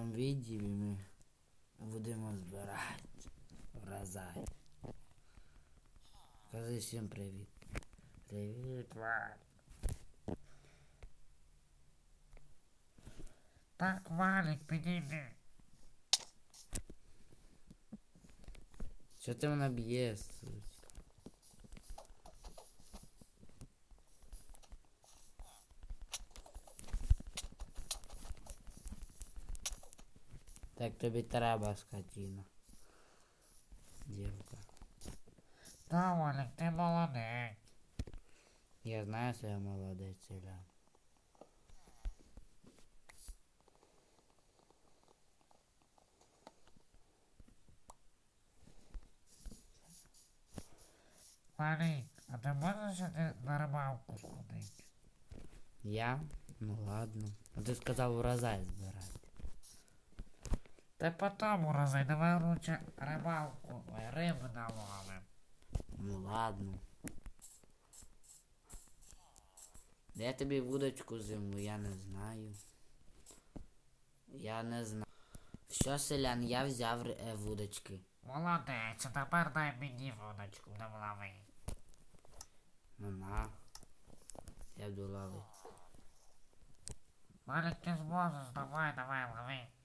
цьому відео ми будемо збирати врожай. Кажи всім привіт. Привіт, Валь. Так, Валик, підійди. Що ти мене б'єш? Так тобі треба, скотина. Дівка. Да, Валик, ти молодець. Я знаю, що я молодець, селян. Валик, а ти можеш сюди на рибалку сходити? Я? Ну ладно. А ти сказав урожай збирати. Та потім урази, давай лучше рибалку, рибу наловим. Ну ладно. Де тобі вудочку зиму, я не знаю. Я не знаю. Що, селян, я взяв е, вудочки. Молодець, а тепер дай мені водочку на лови. Ну на. Я буду ловити. Валик, ти зможеш, давай, давай, лови.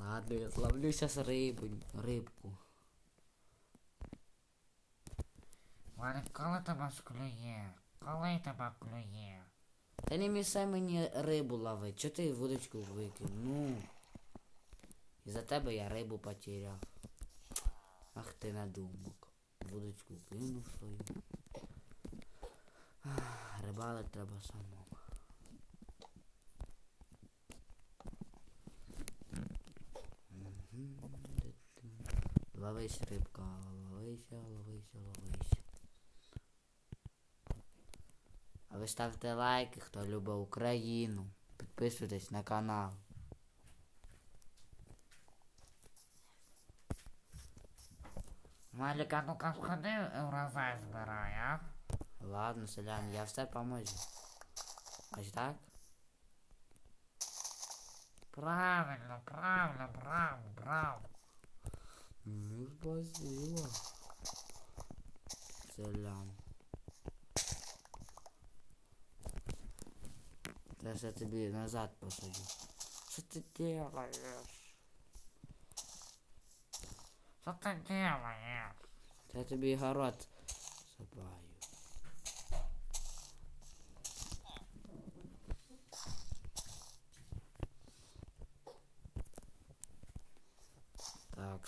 Ладно, я зловлю зараз рибу, рибку. Валик, коли тебе склює? Коли тебе клює? Та не мішай мені рибу ловити. Чого ти вудочку викинув? Ну. І за тебе я рибу потеряв. Ах ти надумок. Вудочку кинув свою. Ах, Рибалити треба самому. Ловись, рибка, ловися, ловися, ловися. А ви ставте лайки, хто любить Україну. Підписуйтесь на канал. Валик, а ну-ка сходи, урожай збирай, а? Ладно, селян, я все поможу. Ось так? Правильно, правильно, браво, браво. Ну, спасибо. Селян. Зараз я тобі назад посадю. Що ти делаєш? Що ти делаєш? Та я тобі город сапаю.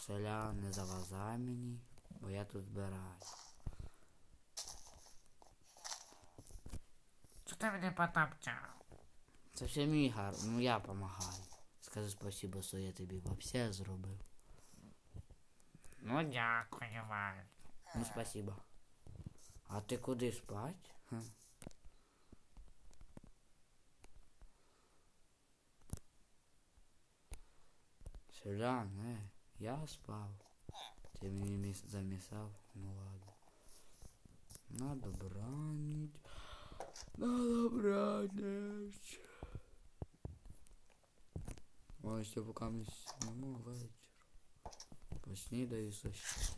Так, селян, не завазай мені, бо я тут збираю. Що ти мене потопчав? Це все мій гар, ну я помагаю. Скажи спасибо, що я тобі вообще зробив. Ну, дякую, Валик. Ну, спасибо. А ти куди спать? Хм. Селян, е, я спав. Ти мені міс замісав? Ну ладно. На добраніч. На добраніч. Ось я поки не сніму вечір. Поснідаю щось.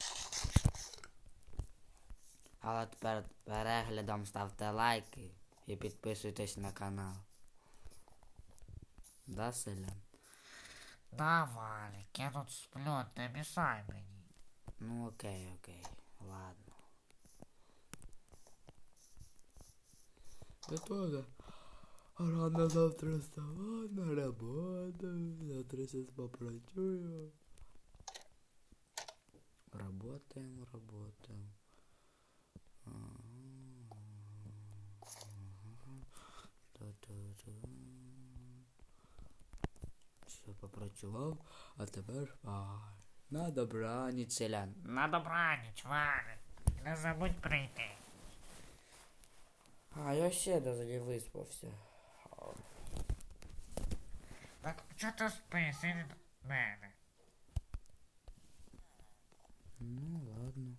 Але перед переглядом ставте лайки і підписуйтесь на канал. Да, селян? Да, Валик, я тут сплю, не мішай мені. Ну окей, окей, ладно. Я тоже рано завтра вставать на работу. Завтра сейчас попрацюю. Работаем, работаем. Все, попрацював, а тепер спай. На добраніч, селян. На добраніч, Валик. Не забудь прийти. А, я ще даже не виспався. Так чого ти спиш від мене? Ну, ладно.